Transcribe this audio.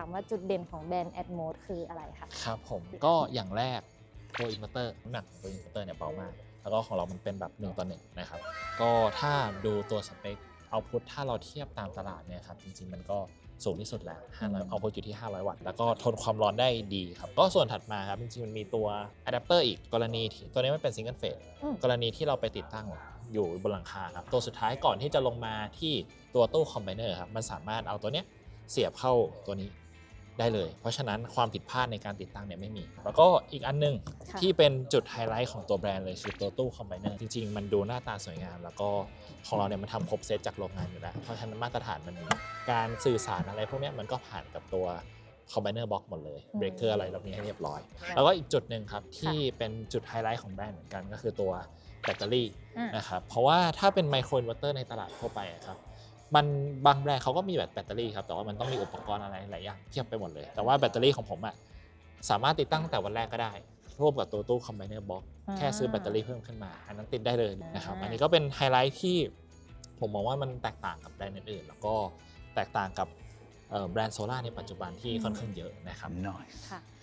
ามว่าจุดเด่นของแบรนด์ Atmos คืออะไรคะครับผมก็อย่างแรกตัวอินเวอร์เตอร์น้ำหนักของตัวอินเวอร์เตอร์เนี่ยเบามาก แล้วก็ของเรามันเป็นแบบ1ต่อ1นะครับก็ถ้าดูตัวสเปคเอาพุทถ้าเราเทียบตามตลาดเนี่ยครับจริงๆมันก็สูงที่สุดแล้ว500เอาพุทอยู่ที่ 500 วัตต์ แล้วก็ทนความร้อนได้ดีครับ ก็ส่วนถัดมาครับจริงๆมันมีตัวอะแดปเตอร์อีกกรณีที่ตัวนี้มันเป็นซิงเกิลเฟสอืมกรณีที่เราไปติดตั้งอยู่บนหลังคาครับ ตัวสุดท้ายก่อนที่จะลงมาที่ตัวตู้คอมไบเนอร์ครับ มันสามารถเอาตัวเนี้ยเสียบเข้าตัวนี้ ได้เลย เพราะฉะนั้นความผิดพลาดในการติดตั้งเนี่ยไม่มี แล้วก็อีกอันหนึงค่ะที่เป็นจุดไฮไลท์ของตัวแบรนด์เลยคือตัวตู้คอมไบเนอร์จริงๆ มันดูหน้าตาสวยงาม แล้วก็ของเราเนี่ยมันทำครบเซตจากโรงงานอยู่แล้ว เพราะฉะนั้นมาตรฐานมันมีการสื่อสารอะไรพวกเนี้ยมันก็ผ่านกับตัวคอมไบเนอร์บล็อกหมดเลยเบรกเกอร์อะไรเรามีให้เรียบร้อย แล้วก็อีกจุดหนึ่งครับที่เป็นจุดไฮไลท์ของแบรนด์เหมือนกันก็คือตัวแบตเตอรี่อ่านะครับเพราะว่าถ้าเป็นไมโครอินเวอร์เตอร์ในตลาดทั่วไปอะครับ มันบางแบรนด์เขาก็มีแบบแบตเตอรี่ครับแต่ว่ามันต้องมีอุปกรณ์อะไรหลายอย่างเทียบไปหมดเลย แต่ว่าแบตเตอรี่ของผมอะสามารถติดตั้งตั้งแต่วันแรกก็ได้ร่วมกับตัวตู้คอมไบเนอร์บ็อกอ่าแค่ซื้อแบตเตอรี่เพิ่มขึ้นมา อันนั้นติดได้เลยนะครับอ่าอันนี้ก็เป็นไฮไลท์ที่ผมมองว่ามันแตกต่างกับแบรนด์อื่นๆแล้วก็แตกต่างกับเอ่อแบรนด์โซล่าในปัจจุบันที่ค่อนข้างเยอะนะครับ Nice. ค่ะ